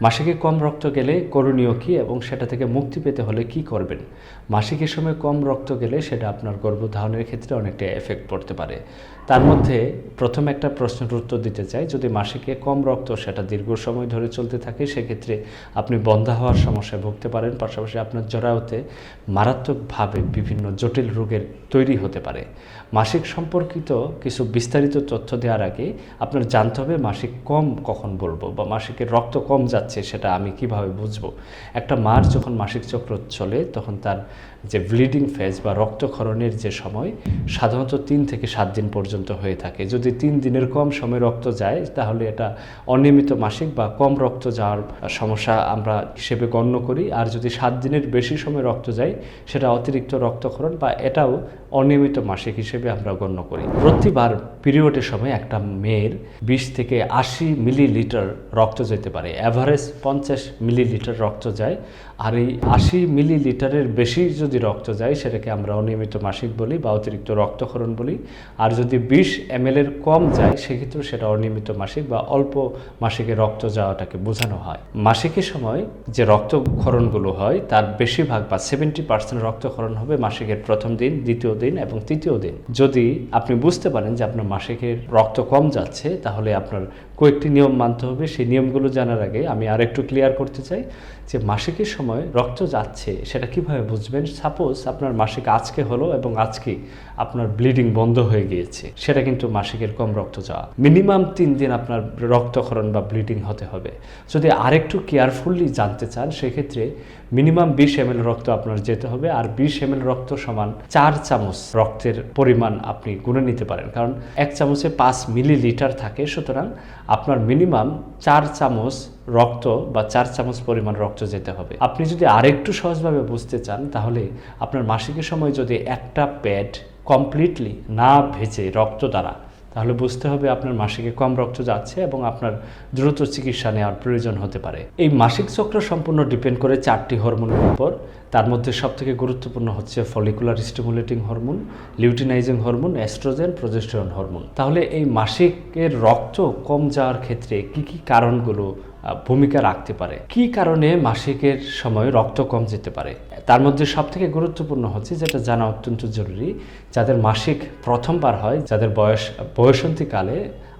মাসিকে কম রক্ত গেলে করণীয় কী এবং সেটা থেকে মুক্তি পেতে হলে কি করবেন? মাসিকের সময় কম রক্ত গেলে সেটা আপনার গর্ভধারণের ক্ষেত্রে অনেকটা এফেক্ট পড়তে পারে। তার মধ্যে প্রথম একটা প্রশ্নের উত্তর দিতে চাই। যদি মাসিকে কম রক্ত, সেটা দীর্ঘ সময় ধরে চলতে থাকে, সেক্ষেত্রে আপনি বন্ধা হওয়ার সমস্যায় ভুগতে পারেন। পাশাপাশি আপনার জরায়ুতে মারাত্মকভাবে বিভিন্ন জটিল রোগের তৈরি হতে পারে। মাসিক সম্পর্কিত কিছু বিস্তারিত তথ্য দেওয়ার আগে আপনার জানতে হবে মাসিক কম কখন বলব বা মাসিকের রক্ত কম যাচ্ছে, সেটা আমি কীভাবে বুঝব? একটা মার যখন মাসিক চক্র চলে, তখন তার যে ব্লিডিং ফেজ বা রক্তক্ষরণের যে সময়, সাধারণত তিন থেকে সাত দিন পর্যন্ত হয়ে থাকে। যদি তিন দিনের কম সময় রক্ত যায়, তাহলে এটা অনিয়মিত মাসিক বা কম রক্ত যাওয়ার সমস্যা আমরা হিসেবে গণ্য করি। আর যদি সাত দিনের বেশি সময় রক্ত যায়, সেটা অতিরিক্ত রক্তক্ষরণ বা এটাও অনিয়মিত মাসিক হিসেবে আমরা গণ্য করি। প্রতিবার পিরিয়ডের সময় একটা মেয়ের বিশ থেকে আশি মিলিলিটার রক্ত যেতে পারে। অ্যাভারেজ পঞ্চাশ মিলিলিটার রক্ত যায়। আর এই আশি মিলিলিটারের বেশি যদি রক্ত যায়, সেটাকে আমরা অনিয়মিত মাসিক বলি বা অতিরিক্ত রক্তক্ষরণ বলি। আর যদি বিশ এম এর কম যায় সেক্ষেত্রে সেটা অনিয়মিত মাসিক বা অল্প মাসিকে রক্ত যাওয়াটাকে বোঝানো হয়। মাসিকের সময় যে রক্তক্ষরণগুলো হয়, তার বেশিরভাগ বা সেভেন্টি পার্সেন্ট রক্তক্ষরণ হবে মাসিকের প্রথম দিন, দ্বিতীয় দিন এবং তৃতীয় দিন। যদি আপনি বুঝতে পারেন যে আপনার মাসিকের রক্ত কম যাচ্ছে, তাহলে আপনার কয়েকটি নিয়ম মানতে হবে। সেই নিয়মগুলো জানার আগে আমি আর একটু ক্লিয়ার করতে চাই যে মাসিকের সময় রক্ত যাচ্ছে, সেটা কীভাবে বুঝবেন? সাপোজ আপনার মাসিক আজকে হলো এবং আজকে আপনার ব্লিডিং বন্ধ হয়ে গিয়েছে, সেটা কিন্তু মাসিকের কম রক্ত যাওয়া। মিনিমাম তিন দিন আপনার রক্তক্ষরণ বা ব্লিডিং হতে হবে। যদি আরেকটু কেয়ারফুললি জানতে চান, সেক্ষেত্রে মিনিমাম বিশ এম রক্ত আপনার যেতে হবে আর বিশ এম রক্ত সমান চার চামচ রক্তের পরিমাণ আপনি গুনে নিতে পারেন। কারণ এক চামচে পাঁচ মিলিলিটার থাকে, সুতরাং আপনার মিনিমাম চার চামচ রক্ত বা চার চামচ পরিমাণ রক্ত যেতে হবে। আপনি যদি আরেকটু সহজভাবে বুঝতে চান, তাহলে আপনার মাসিকের সময় যদি একটা প্যাড কমপ্লিটলি না ভেজে রক্ত দ্বারা তাহলে বুঝতে হবে আপনার মাসিকে কম রক্ত যাচ্ছে এবং আপনার দ্রুত চিকিৎসা নেওয়ার প্রয়োজন হতে পারে। এই মাসিক চক্র সম্পূর্ণ ডিপেন্ড করে চারটি হরমোনের উপর। তার মধ্যে সবথেকে গুরুত্বপূর্ণ হচ্ছে follicular stimulating hormone luteinizing hormone oestrogen progesterone hormone তাহলে এই মাসিকের রক্ত কম যাওয়ার ক্ষেত্রে কি কি কারণগুলো ভূমিকা রাখতে পারে? কি কারণে মাসিকের সময় রক্ত কম যেতে পারে? তার মধ্যে সবথেকে গুরুত্বপূর্ণ হচ্ছে যেটা জানা অত্যন্ত জরুরি, যাদের মাসিক প্রথমবার হয়, যাদের বয়স বয়সন্তীকালে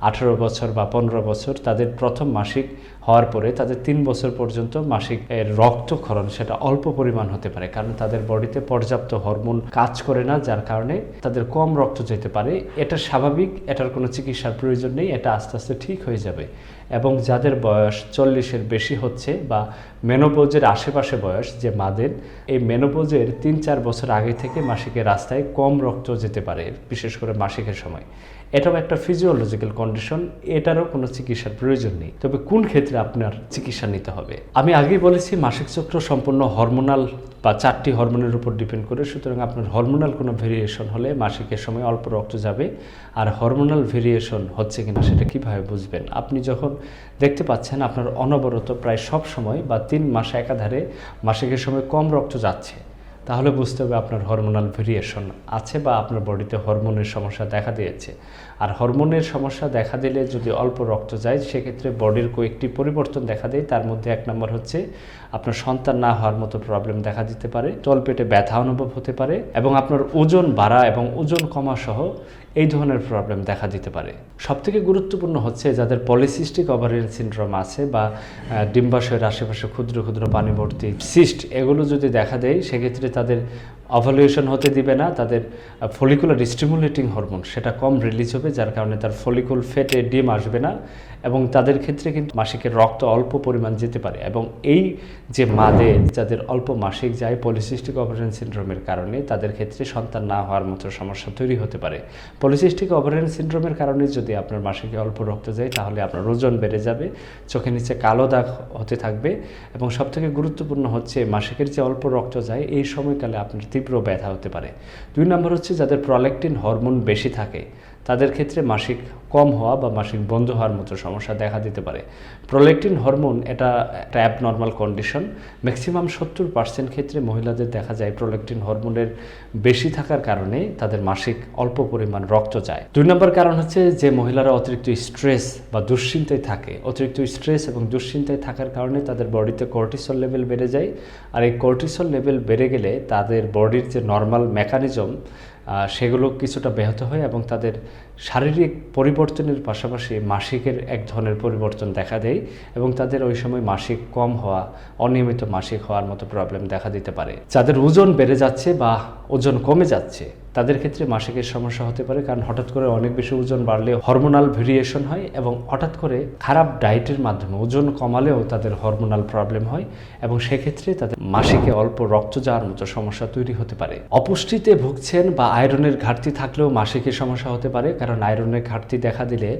আঠারো বছর বা পনেরো বছর, তাদের প্রথম মাসিক হওয়ার পরে তাদের তিন বছর পর্যন্ত মাসিক এর রক্তক্ষরণ সেটা অল্প পরিমাণ হতে পারে। কারণ তাদের বডিতে পর্যাপ্ত হরমোন কাজ করে না, যার কারণে তাদের কম রক্ত যেতে পারে। এটা স্বাভাবিক, এটার কোনো চিকিৎসার প্রয়োজন নেই, এটা আস্তে আস্তে ঠিক হয়ে যাবে। এবং যাদের বয়স চল্লিশের বেশি হচ্ছে বা মেনোপোজের আশেপাশে বয়স যে মাদের, এই মেনোপোজের তিন চার বছর আগে থেকে মাসিকের রাস্তায় কম রক্ত যেতে পারে, বিশেষ করে মাসিকের সময়। এটাও একটা ফিজিওলজিক্যাল কন্ডিশন এটারও কোনো চিকিৎসার প্রয়োজন নেই। তবে কোন ক্ষেত্রে আপনার চিকিৎসা নিতে হবে? আমি আগেই বলেছি, মাসিক চক্র সম্পূর্ণ হরমোনাল বা চারটি হরমোনের উপর ডিপেন্ড করে, সুতরাং আপনার হরমোনাল কোনো ভেরিয়েশন হলে মাসিকের সময় অল্প রক্ত যাবে। আর হরমোনাল ভেরিয়েশন হচ্ছে কিনা সেটা কীভাবে বুঝবেন? আপনি যখন দেখতে পাচ্ছেন আপনার অনবরত প্রায় সব সময় বা তিন মাস একাধারে মাসিকের সময় কম রক্ত যাচ্ছে তাহলে বুঝতে হবে আপনার হরমোনাল ভেরিয়েশন আছে বা আপনার বডিতে হরমোনের সমস্যা দেখা দিয়েছে। আর হরমোনের সমস্যা দেখা দিলে যদি অল্প রক্ত যায়, সেক্ষেত্রে বডির কয়েকটি পরিবর্তন দেখা দেয়। তার মধ্যে এক নম্বর হচ্ছে আপনার সন্তান না হওয়ার মতো প্রবলেম দেখা দিতে পারে। তলপেটে ব্যথা অনুভব হতে পারে এবং আপনার ওজন বাড়া এবং ওজন কমা সহ এই ধরনের প্রবলেম দেখা দিতে পারে। সবথেকে গুরুত্বপূর্ণ হচ্ছে যাদের পলিসিস্টিক ওভারিয়ান সিনড্রোম আছে বা ডিম্বাশয়ের আশেপাশে ক্ষুদ্র ক্ষুদ্র পানিভর্তি সিস্ট এগুলো যদি দেখা দেয়, সেক্ষেত্রে তাদের অভালুয়েশন হতে দিবে না। তাদের ফলিকুলার স্টিমুলেটিং হরমোন সেটা কম রিলিজ হবে, যার কারণে তার ফলিকুল ফেটে ডিম আসবে না। এবং তাদের ক্ষেত্রে কিন্তু মাসিকের রক্ত অল্প পরিমাণ যেতে পারে এবং এই যে মাদের যাদের অল্প মাসিক যায় পলিসিস্টিক অপারেশন সিন্ড্রোমের কারণে তাদের ক্ষেত্রে সন্তান না হওয়ার মতো সমস্যা তৈরি হতে পারে। পলিসিস্টিক অপারেশন সিন্ড্রোমের কারণে যদি আপনার মাসিকে অল্প রক্ত যায় তাহলে আপনার ওজন বেড়ে যাবে, চোখের নিচে কালো দাগ হতে থাকবে এবং সবথেকে গুরুত্বপূর্ণ হচ্ছে মাসিকের যে অল্প রক্ত যায় এই সময়কালে আপনার তীব্র ব্যথা হতে পারে। দুই নম্বর হচ্ছে যাদের প্রলেকটিন হরমোন বেশি থাকে তাদের ক্ষেত্রে মাসিক কম হওয়া বা মাসিক বন্ধ হওয়ার মতো সমস্যা দেখা দিতে পারে। প্রোলেকটিন হরমোন এটা একটা অ্যাবনর্মাল কন্ডিশন ম্যাক্সিমাম সত্তর পার্সেন্ট ক্ষেত্রে মহিলাদের দেখা যায় প্রোলেকটিন হরমোনের বেশি থাকার কারণে তাদের মাসিক অল্প পরিমাণ রক্ত যায়। দুই নম্বর কারণ হচ্ছে যে মহিলারা অতিরিক্ত স্ট্রেস বা দুশ্চিন্তায় থাকে। অতিরিক্ত স্ট্রেস এবং দুশ্চিন্তায় থাকার কারণে তাদের বডিতে কর্টিসল লেভেল বেড়ে যায়। আর এই কর্টিসল লেভেল বেড়ে গেলে তাদের বডির যে নর্মাল মেকানিজম সেগুলো কিছুটা ব্যাহত হয় এবং তাদের শারীরিক পরিবর্তনের পাশাপাশি মাসিকের এক ধরনের পরিবর্তন দেখা দেয় এবং তাদের ওই সময় মাসিক কম হওয়া, অনিয়মিত মাসিক হওয়ার মতো প্রবলেম দেখা দিতে পারে। যাদের ওজন বেড়ে যাচ্ছে বা ওজন কমে যাচ্ছে তাদের ক্ষেত্রে মাসিকের সমস্যা হতে পারে, কারণ হঠাৎ করে অনেক বেশি ওজন বাড়লে হরমোনাল ভেরিয়েশন হয় এবং হঠাৎ করে খারাপ ডায়েটের মাধ্যমে ওজন কমালেও তাদের হরমোনাল প্রবলেম হয় এবং সেক্ষেত্রে তাদের মাসিকে অল্প রক্ত যাওয়ার মতো সমস্যা তৈরি হতে পারে। অপুষ্টিতে ভুগছেন বা আয়রনের ঘাটতি থাকলেও মাসিকের সমস্যা হতে পারে, কারণ আয়রনের ঘাটতি দেখা দিলে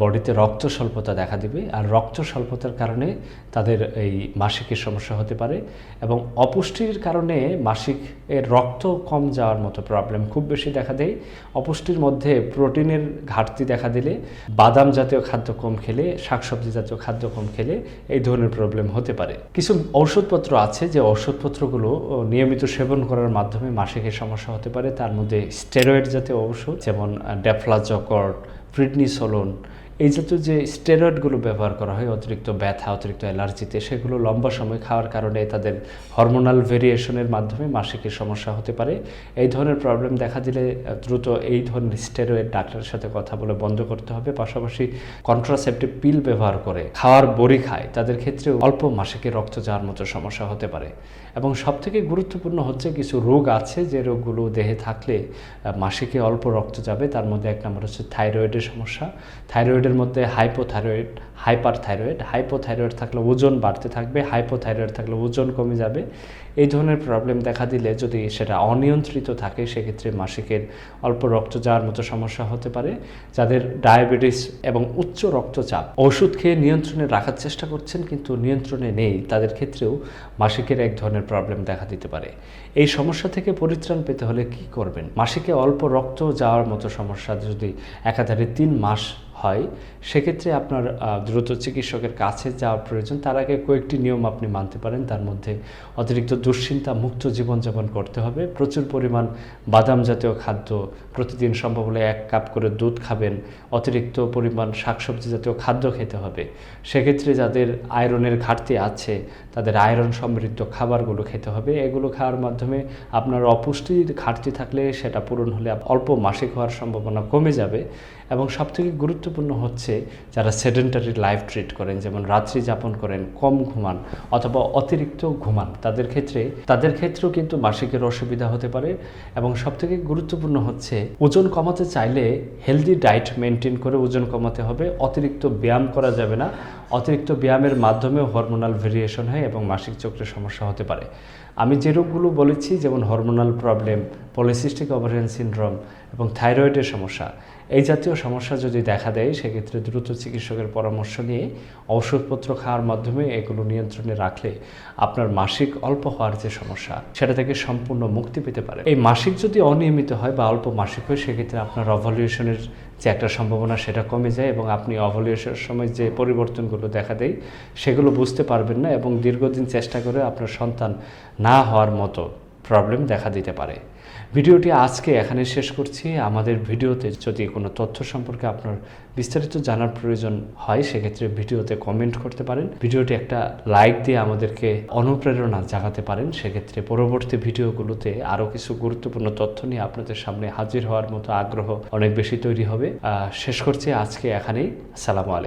বডিতে রক্ত স্বল্পতা দেখা দিবে আর রক্ত স্বল্পতার কারণে তাদের এই মাসিকের সমস্যা হতে পারে এবং অপুষ্টির কারণে মাসিক এর রক্ত কম যাওয়ার মতো প্রবলেম খুব বেশি দেখা দেয় অপুষ্টির মধ্যে প্রোটিনের ঘাটতি দেখা দিলে, বাদাম জাতীয় খাদ্য কম খেলে, শাকসবজি জাতীয় খাদ্য কম খেলে এই ধরনের প্রবলেম হতে পারে। কিছু ঔষধপত্র আছে যে ঔষধপত্রগুলো নিয়মিত সেবন করার মাধ্যমে মাসিকের সমস্যা হতে পারে। তার মধ্যে স্টেরয়েড জাতীয় ঔষধ, যেমন ডেফ্লাজকর্ড ফ্রিডনিসোলন এই জাতীয় যে স্টেরয়েডগুলো ব্যবহার করা হয়, অতিরিক্ত ব্যথা, অতিরিক্ত অ্যালার্জিতে, সেগুলো লম্বা সময় খাওয়ার কারণে তাদের হরমোনাল ভেরিয়েশনের মাধ্যমে মাসিকের সমস্যা হতে পারে। এই ধরনের প্রবলেম দেখা দিলে দ্রুত এই ধরনের স্টেরয়েড ডাক্তারের সাথে কথা বলে বন্ধ করতে হবে। পাশাপাশি কন্ট্রাসেপটিভ পিল ব্যবহার করে খাওয়ার বড়ি খায়, তাদের ক্ষেত্রে অল্প মাসিকে রক্ত যাওয়ার মতো সমস্যা হতে পারে। এবং সবথেকে গুরুত্বপূর্ণ হচ্ছে কিছু রোগ আছে, যে রোগগুলো দেহে থাকলে মাসিকে অল্প রক্ত যাবে, তার মধ্যে এক নম্বর হচ্ছে থাইরয়েডের সমস্যা। থাইরয়েডের মধ্যে হাইপোথাইরয়েড হাইপার থাইরয়েড হাইপোথাইরয়েড থাকলে ওজন বাড়তে থাকবে হাইপোথাইরয়েড থাকলে ওজন কমে যাবে। এই ধরনের প্রবলেম দেখা দিলে যদি সেটা অনিয়ন্ত্রিত থাকে, সেক্ষেত্রে মাসিকের অল্প রক্ত যাওয়ার মতো সমস্যা হতে পারে, যাদের ডায়াবেটিস এবং উচ্চ রক্তচাপ। ওষুধ খেয়ে নিয়ন্ত্রণে রাখার চেষ্টা করছেন, কিন্তু নিয়ন্ত্রণে নেই। তাদের ক্ষেত্রেও মাসিকের এক ধরনের প্রবলেম দেখা দিতে পারে। এই সমস্যা থেকে পরিত্রাণ পেতে হলে কি করবেন? মাসিকে অল্প রক্ত যাওয়ার মতো সমস্যা যদি একাধারে তিন মাস হয়, সেক্ষেত্রে আপনার দ্রুত চিকিৎসকের কাছে যাওয়ার প্রয়োজন। তার আগে কয়েকটি নিয়ম আপনি মানতে পারেন। তার মধ্যে অতিরিক্ত দুশ্চিন্তা মুক্ত জীবনযাপন করতে হবে। প্রচুর পরিমাণ বাদাম জাতীয় খাদ্য প্রতিদিন সম্ভব হলে এক কাপ করে দুধ খাবেন। অতিরিক্ত পরিমাণ শাকসবজি জাতীয় খাদ্য খেতে হবে। সেক্ষেত্রে যাদের আয়রনের ঘাটতি আছে, তাদের আয়রন সমৃদ্ধ খাবারগুলো খেতে হবে। এগুলো খাওয়ার মাধ্যমে আপনার অপুষ্টির ঘাটতি থাকলে সেটা পূরণ হলে অল্প মাসিক হওয়ার সম্ভাবনা কমে যাবে। এবং সবথেকে গুরুত্বপূর্ণ হচ্ছে যারা সেডেন্টারি লাইফ ট্রিট করেন, যেমন রাত্রি যাপন করেন, কম ঘুমান অথবা অতিরিক্ত ঘুমান। তাদের ক্ষেত্রে, তাদের ক্ষেত্রেও কিন্তু মাসিকের অসুবিধা হতে পারে এবং সবথেকে গুরুত্বপূর্ণ হচ্ছে ওজন কমাতে চাইলে হেলদি ডায়েট মেনটেন করে ওজন কমাতে হবে। অতিরিক্ত ব্যায়াম করা যাবে না। অতিরিক্ত ব্যায়ামের মাধ্যমেও হরমোনাল ভেরিয়েশন হয় এবং মাসিক চক্রের সমস্যা হতে পারে। আমি যে রোগগুলো বলেছি, যেমন hormonal problem polycystic ovarian syndrome এবং থাইরয়েডের সমস্যা, এই জাতীয় সমস্যা যদি দেখা দেয়, সেক্ষেত্রে দ্রুত চিকিৎসকের পরামর্শ নিয়ে ঔষধপত্র খাওয়ার মাধ্যমে এগুলো নিয়ন্ত্রণে রাখলে আপনার মাসিক অল্প হওয়ার যে সমস্যা, সেটা থেকে সম্পূর্ণ মুক্তি পেতে পারে। এই মাসিক যদি অনিয়মিত হয় বা অল্প মাসিক হয়, সেক্ষেত্রে আপনার অভলিউশনের যে একটা সম্ভাবনা সেটা কমে যায় এবং আপনি অভলিউশনের সময় যে পরিবর্তনগুলো দেখা দেয়, সেগুলো বুঝতে পারবেন না এবং দীর্ঘদিন চেষ্টা করে আপনার সন্তান না হওয়ার মতো প্রবলেম দেখা দিতে পারে। ভিডিওটি আজকে এখানে শেষ করছি। আমাদের ভিডিওতে যদি কোনো তথ্য সম্পর্কে আপনার বিস্তারিত জানার প্রয়োজন হয়, সেক্ষেত্রে ভিডিওতে কমেন্ট করতে পারেন। ভিডিওটি একটা লাইক দিয়ে আমাদেরকে অনুপ্রেরণা জাগাতে পারেন। সেক্ষেত্রে পরবর্তী ভিডিওগুলোতে আরও কিছু গুরুত্বপূর্ণ তথ্য নিয়ে আপনাদের সামনে হাজির হওয়ার মতো আগ্রহ অনেক বেশি তৈরি হবে। শেষ করছি আজকে এখানেই। সালামু আলাইকুম।